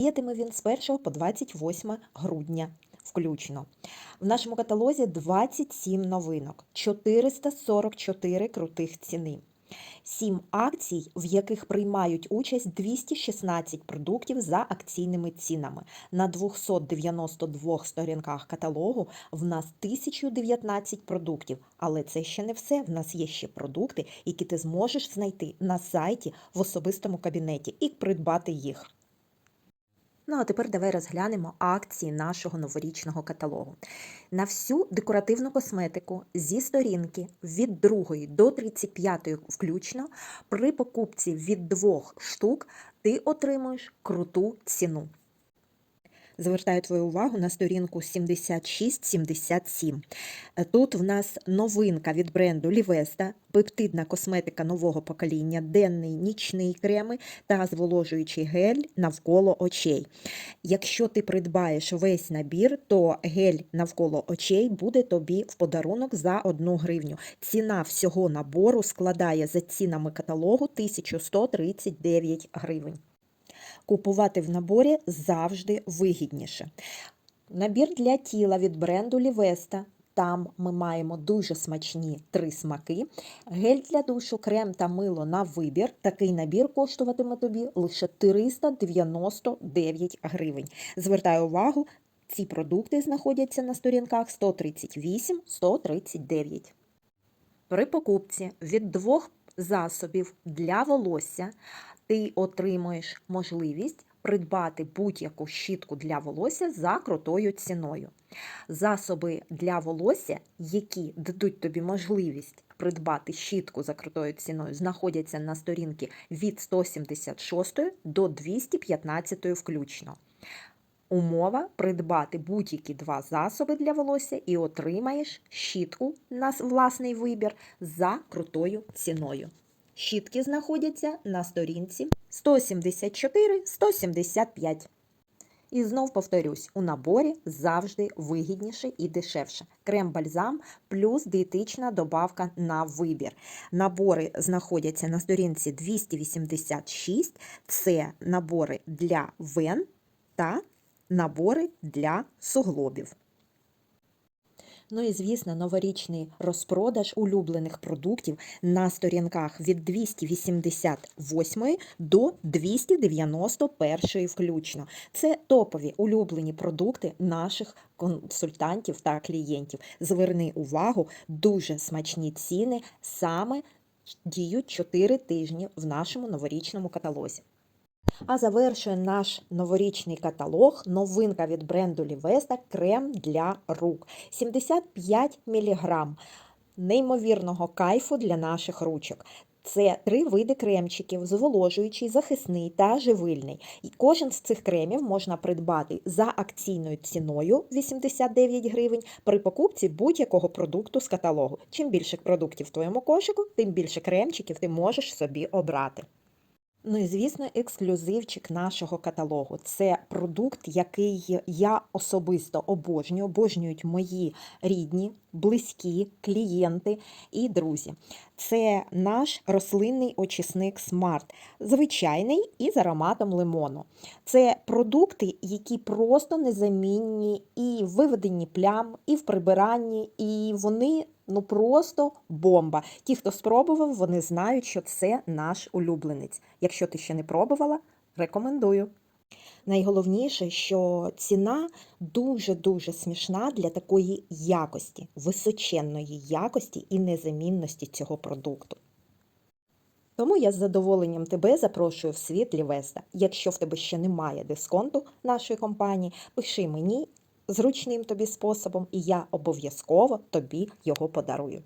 Діятиме він з 1 по 28 грудня включно. В нашому каталозі 27 новинок, 444 крутих ціни. 7 акцій, в яких приймають участь 216 продуктів за акційними цінами. На 292 сторінках каталогу в нас 1019 продуктів. Але це ще не все. В нас є ще продукти, які ти зможеш знайти на сайті в особистому кабінеті і придбати їх. Ну, а тепер давай розглянемо акції нашого новорічного каталогу. На всю декоративну косметику зі сторінки від 2 до 35 включно при покупці від двох штук ти отримуєш круту ціну. Звертаю твою увагу на сторінку 76-77. Тут в нас новинка від бренду Лівеста, пептидна косметика нового покоління, денний нічний креми та зволожуючий гель навколо очей. Якщо ти придбаєш весь набір, то гель навколо очей буде тобі в подарунок за 1 гривню. Ціна всього набору складає за цінами каталогу 1139 гривень купувати в наборі завжди вигідніше. Набір для тіла від бренду Лівеста. Там ми маємо дуже смачні три смаки. Гель для душу, крем та мило на вибір. Такий набір коштуватиме тобі лише 399 гривень. Звертаю увагу, ці продукти знаходяться на сторінках 138-139. При покупці від двох засобів для волосся ти отримуєш можливість придбати будь-яку щітку для волосся за крутою ціною. Засоби для волосся, які дадуть тобі можливість придбати щітку за крутою ціною, знаходяться на сторінці від 176 до 215 включно. Умова придбати будь-які два засоби для волосся і отримаєш щітку на власний вибір за крутою ціною. Щітки знаходяться на сторінці 174-175. І знов повторюсь, у наборі завжди вигідніше і дешевше. Крем-бальзам плюс дієтична добавка на вибір. Набори знаходяться на сторінці 286. Це набори для вен та набори для суглобів. Ну і, звісно, новорічний розпродаж улюблених продуктів на сторінках від 288 до 291 включно. Це топові улюблені продукти наших консультантів та клієнтів. Зверни увагу, дуже смачні ціни саме діють 4 тижні в нашому новорічному каталозі. А завершує наш новорічний каталог новинка від бренду Лівеста крем для рук. 75 мг неймовірного кайфу для наших ручок. Це три види кремчиків: зволожуючий, захисний та живильний. І кожен з цих кремів можна придбати за акційною ціною 89 гривень при покупці будь-якого продукту з каталогу. Чим більше продуктів в твоєму кошику, тим більше кремчиків ти можеш собі обрати. Ну і звісно, ексклюзивчик нашого каталогу. Це продукт, який я особисто обожнюю, обожнюють мої рідні, близькі клієнти і друзі. Це наш рослинний очисник Смарт, звичайний і з ароматом лимону. Це продукти, які просто незамінні і в виведенні плям, і в прибиранні, і вони ну просто бомба. Ті, хто спробував, вони знають, що це наш улюбленець. Якщо ти ще не пробувала, рекомендую. Найголовніше, що ціна дуже-дуже смішна для такої якості, височенної якості і незамінності цього продукту. Тому я з задоволенням тебе запрошую в світ Лівеста. Якщо в тебе ще немає дисконту нашої компанії, пиши мені зручним тобі способом, і я обов'язково тобі його подарую.